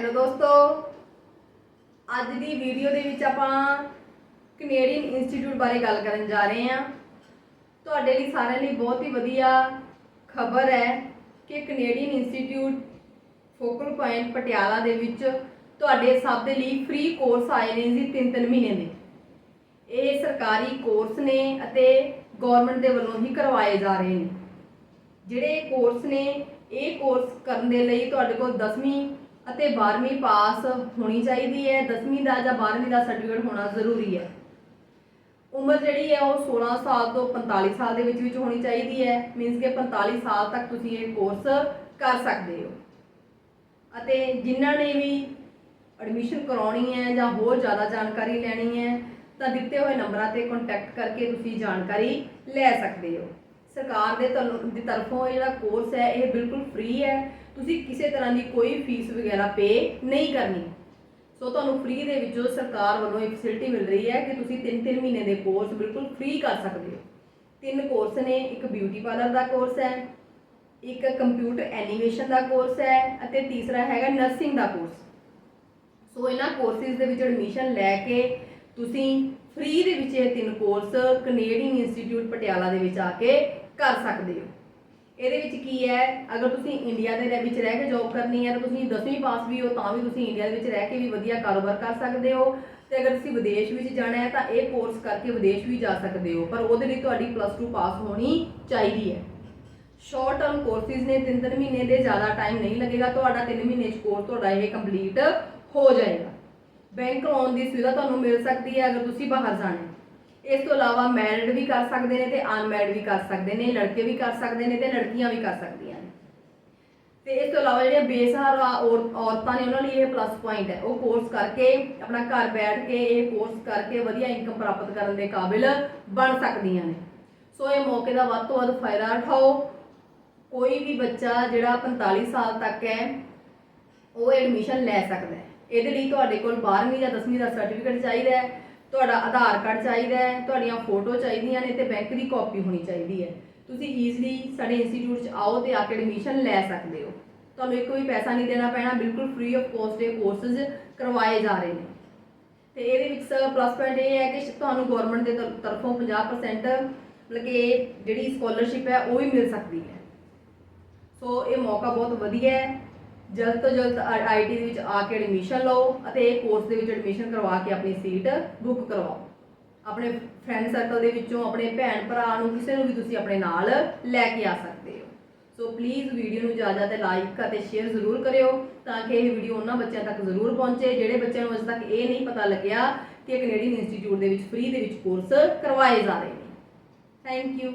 Hello ਦੋਸਤੋ, ਅੱਜ ਦੀ video ਦੇ ਵਿੱਚ ਆਪਾਂ ਕੈਨੇਡੀਅਨ ਇੰਸਟੀਚਿਊਟ ਬਾਰੇ ਗੱਲ ਕਰਨ ਜਾ ਰਹੇ ਹਾਂ। ਤੁਹਾਡੇ ਲਈ ਸਾਰਿਆਂ ਲਈ ਬਹੁਤ ਹੀ ਵਧੀਆ ਖਬਰ ਹੈ ਕਿ Canadian institute focal point Patiala ਦੇ ਵਿੱਚ ਤੁਹਾਡੇ ਸਭ ਦੇ ਲਈ ਫ੍ਰੀ ਕੋਰਸ ਆਏ ਨੇ ਜੀ 3-3 ਮਹੀਨੇ ਦੇ। ਇਹ ਸਰਕਾਰੀ ਕੋਰਸ ਨੇ ਅਤੇ ਗਵਰਨਮੈਂਟ ਦੇ ਵੱਲੋਂ ਹੀ ਕਰਵਾਏ ਜਾ ਰਹੇ ਨੇ। ਜਿਹੜੇ ਕੋਰਸ ਨੇ, ਇਹ ਕੋਰਸ ਕਰਨ ਦੇ ਲਈ ਤੁਹਾਡੇ ਕੋਲ 10ਵੀਂ ਅਤੇ 12ਵੀਂ ਪਾਸ ਹੋਣੀ ਚਾਹੀਦੀ ਹੈ 10ਵੀਂ ਦਾ ਜਾਂ 12ਵੀਂ ਦਾ ਸਰਟੀਫਿਕੇਟ ਹੋਣਾ ਜ਼ਰੂਰੀ ਹੈ। ਉਮਰ ਜਿਹੜੀ ਹੈ ਉਹ 16 ਸਾਲ ਤੋਂ 45 ਸਾਲ ਦੇ ਵਿੱਚ ਵਿੱਚ ਹੋਣੀ ਚਾਹੀਦੀ ਹੈ ਮੀਨਸ ਕਿ 45 ਸਾਲ ਤੱਕ ਤੁਸੀਂ ਇਹ ਕੋਰਸ ਕਰ ਸਕਦੇ ਹੋ। ਅਤੇ ਜਿਨ੍ਹਾਂ ਨੇ ਵੀ ਐਡਮਿਸ਼ਨ ਕਰਾਉਣੀ ਹੈ ਜਾਂ ਹੋਰ ਜ਼ਿਆਦਾ ਜਾਣਕਾਰੀ ਲੈਣੀ ਹੈ, ਤਾਂ ਦਿੱਤੇ ਹੋਏ ਨੰਬਰਾਂ ਤੇ ਕੰਟੈਕਟ ਕਰਕੇ ਤੁਸੀਂ ਜਾਣਕਾਰੀ ਲੈ ਸਕਦੇ ਹੋ। ਸਰਕਾਰ ਦੇ ਤਰਲੋਂ- ਦੀ ਤਰਫੋਂ ਇਹ ਜਿਹੜਾ ਕੋਰਸ ਹੈ, ਇਹ ਬਿਲਕੁਲ ਫ੍ਰੀ ਹੈ। ਤੁਸੀਂ ਕਿਸੇ ਤਰ੍ਹਾਂ ਦੀ ਕੋਈ ਫੀਸ ਵਗੈਰਾ ਪੇ ਨਹੀਂ ਕਰਨੀ। ਸੋ ਤੁਹਾਨੂੰ ਫ੍ਰੀ ਦੇ ਵਿੱਚੋਂ ਸਰਕਾਰ ਵੱਲੋਂ ਇੱਕ ਫੈਸਿਲਿਟੀ ਮਿਲ ਰਹੀ ਹੈ ਕਿ ਤੁਸੀਂ 3-3 ਮਹੀਨੇ ਦੇ ਕੋਰਸ ਬਿਲਕੁਲ ਫ੍ਰੀ ਕਰ ਸਕਦੇ ਹੋ। ਤਿੰਨ ਕੋਰਸ ਨੇ, ਇੱਕ ਬਿਊਟੀ ਪਾਰਲਰ ਦਾ ਕੋਰਸ ਹੈ, ਇੱਕ ਕੰਪਿਊਟਰ ਐਨੀਮੇਸ਼ਨ ਦਾ ਕੋਰਸ ਹੈ ਅਤੇ ਤੀਸਰਾ ਹੈਗਾ ਨਰਸਿੰਗ ਦਾ ਕੋਰਸ ਸੋ ਇਹਨਾਂ ਕੋਰਸਿਸ ਦੇ ਵਿੱਚ ਐਡਮਿਸ਼ਨ ਲੈ ਕੇ ਤੁਸੀਂ ਫ੍ਰੀ ਦੇ ਵਿੱਚ ਇਹ ਤਿੰਨ ਕੋਰਸ ਕੈਨੇਡੀਅਨ ਇੰਸਟੀਚਿਊਟ ਪਟਿਆਲਾ ਦੇ ਵਿੱਚ ਆ ਕੇ ਕਰ ਸਕਦੇ ਹੋ। ਇਹਦੇ ਵਿੱਚ ਕੀ ਹੈ? ਅਗਰ ਤੁਸੀਂ ਇੰਡੀਆ ਦੇ ਰਹਿ- ਵਿੱਚ ਰਹਿ ਕੇ ਜੌਬ ਕਰਨੀ ਹੈ, ਤਾਂ ਤੁਸੀਂ 10ਵੀਂ ਪਾਸ ਵੀ ਹੋ, ਤਾਂ ਵੀ ਤੁਸੀਂ ਇੰਡੀਆ ਦੇ ਵਿੱਚ ਰਹਿ ਕੇ ਵੀ ਵਧੀਆ ਕਾਰੋਬਾਰ ਕਰ ਸਕਦੇ ਹੋ। ਤੇ ਅਗਰ ਤੁਸੀਂ ਵਿਦੇਸ਼ ਵਿੱਚ ਜਾਣਾ ਹੈ, ਤਾਂ ਇਹ ਕੋਰਸ ਕਰਕੇ ਵਿਦੇਸ਼ ਵੀ ਜਾ ਸਕਦੇ ਹੋ। ਪਰ ਉਹਦੇ ਲਈ ਤੁਹਾਡੀ ਪਲੱਸ 2 ਪਾਸ ਹੋਣੀ ਚਾਹੀਦੀ ਹੈ। ਸ਼ਾਰਟ ਟਰਮ ਕੋਰਸਿਸ ਨੇ ਤਿੰਨ ਤਿੰਨ ਮਹੀਨੇ ਦੇ, ਜ਼ਿਆਦਾ ਟਾਈਮ ਨਹੀਂ ਲੱਗੇਗਾ। ਤੁਹਾਡਾ 3 ਮਹੀਨੇ ਚ ਕੋਰਸ ਤੁਹਾਡਾ ਇਹ ਕੰਪਲੀਟ ਹੋ ਜਾਏਗਾ। ਬੈਂਕ ਲੋਨ ਦੀ ਸੁਵਿਧਾ ਤੁਹਾਨੂੰ ਮਿਲ ਸਕਦੀ ਹੈ ਅਗਰ ਤੁਸੀਂ ਬਾਹਰ ਜਾਣਾ ਇਸ ਤੋਂ ਇਲਾਵਾ ਮੈਰਿਡ ਵੀ ਕਰ ਸਕਦੇ ਨੇ ਤੇ ਅਨਮੈਰਿਡ ਵੀ ਕਰ ਸਕਦੇ ਨੇ, ਲੜਕੇ ਵੀ ਕਰ ਸਕਦੇ ਨੇ ਤੇ ਲੜਕੀਆਂ ਵੀ ਕਰ ਸਕਦੀਆਂ ਨੇ। ਤੇ ਇਸ ਤੋਂ ਇਲਾਵਾ ਜਿਹੜੀਆਂ ਬੇਸਹਾਰਾ ਔਰ- ਔਰਤਾਂ ਨੇ ਉਹਨਾਂ ਲਈ ਇਹ ਪਲੱਸ ਪੁਆਇੰਟ ਹੈ। ਉਹ ਕੋਰਸ ਕਰਕੇ, ਆਪਣਾ ਘਰ ਬੈਠ ਕੇ ਇਹ ਕੋਰਸ ਕਰਕੇ ਵਧੀਆ ਇਨਕਮ ਪ੍ਰਾਪਤ ਕਰਨ ਦੇ ਕਾਬਿਲ ਬਣ ਸਕਦੀਆਂ ਨੇ। ਸੋ ਇਹ ਮੌਕੇ ਦਾ ਵੱਧ ਤੋਂ ਵੱਧ ਫਾਇਦਾ ਉਠਾਓ। ਕੋਈ ਵੀ ਬੱਚਾ ਜਿਹੜਾ 45 ਸਾਲ ਤੱਕ ਹੈ, ਉਹ ਐਡਮਿਸ਼ਨ ਲੈ ਸਕਦਾ ਹੈ। ਇਹਦੇ ਲਈ ਤੁਹਾਡੇ ਕੋਲ 12ਵੀਂ ਜਾਂ 10ਵੀਂ ਦਾ ਸਰਟੀਫਿਕੇਟ ਚਾਹੀਦਾ ਹੈ, ਤੁਹਾਡਾ ਆਧਾਰ ਕਾਰਡ ਚਾਹੀਦਾ ਹੈ, ਤੁਹਾਡੀਆਂ ਫੋਟੋ ਚਾਹੀਦੀਆਂ ਨੇ ਤੇ ਬੈਂਕ ਦੀ ਕਾਪੀ ਹੋਣੀ ਚਾਹੀਦੀ ਹੈ। ਤੁਸੀਂ ਈਜ਼ੀਲੀ ਸਾਡੇ ਇੰਸਟੀਚਿਊਟ 'ਚ ਆਓ ਤੇ ਆ ਕੇ ਐਡਮਿਸ਼ਨ ਲੈ ਸਕਦੇ ਹੋ। ਤੁਹਾਨੂੰ ਇੱਕ ਵੀ ਪੈਸਾ ਨਹੀਂ ਦੇਣਾ ਪੈਣਾ, ਬਿਲਕੁਲ ਫ੍ਰੀ ਆਫ ਕੋਸਟ ਇਹ ਕੋਰਸਸ ਕਰਵਾਏ ਜਾ ਰਹੇ ਨੇ। ਤੇ ਇਹਦੇ ਵਿੱਚ ਪਲੱਸ ਪੁਆਇੰਟ ਇਹ ਹੈ ਕਿ ਤੁਹਾਨੂੰ ਗਵਰਨਮੈਂਟ ਦੇ ਤਰ- ਤਰਫੋਂ 50% ਮਤਲਬ ਕਿ ਜਿਹੜੀ ਸਕਾਲਰਸ਼ਿਪ ਹੈ ਉਹ ਵੀ ਮਿਲ ਸਕਦੀ ਹੈ। ਸੋ ਇਹ ਮੌਕਾ ਬਹੁਤ ਵਧੀਆ ਹੈ। ਜਲਦ ਤੋਂ ਜਲਦ ਆਈਟੀ ਦੇ ਵਿੱਚ ਆ ਕੇ ਐਡਮਿਸ਼ਨ ਲਓ ਅਤੇ ਇਹ ਕੋਰਸ ਦੇ ਵਿੱਚ ਐਡਮਿਸ਼ਨ ਕਰਵਾ ਕੇ ਆਪਣੀ ਸੀਟ ਬੁੱਕ ਕਰਵਾਓ। ਆਪਣੇ ਫਰੈਂਡ ਸਰਕਲ ਦੇ ਵਿੱਚੋਂ ਆਪਣੇ ਭੈਣ ਭਰਾ ਨੂੰ, ਕਿਸੇ ਨੂੰ ਵੀ ਤੁਸੀਂ ਆਪਣੇ ਨਾਲ ਲੈ ਕੇ ਆ ਸਕਦੇ ਹੋ। ਸੋ ਪਲੀਜ਼ ਵੀਡੀਓ ਨੂੰ ਜ਼ਿਆਦਾ ਤੇ ਲਾਈਕ ਅਤੇ ਸ਼ੇਅਰ ਜ਼ਰੂਰ ਕਰਿਓ ਤਾਂ ਕਿ ਇਹ ਵੀਡੀਓ ਉਹਨਾਂ ਬੱਚਿਆਂ ਤੱਕ ਜ਼ਰੂਰ ਪਹੁੰਚੇ, ਜਿਹੜੇ ਬੱਚਿਆਂ ਨੂੰ ਅਜੇ ਤੱਕ ਇਹ ਨਹੀਂ ਪਤਾ ਲੱਗਿਆ ਕਿ ਕੈਨੇਡੀਅਨ ਇੰਸਟੀਚਿਊਟ ਦੇ ਵਿੱਚ ਫ੍ਰੀ ਦੇ ਵਿੱਚ ਕੋਰਸ ਕਰਵਾਏ ਜਾ ਰਹੇ ਨੇ। Thank you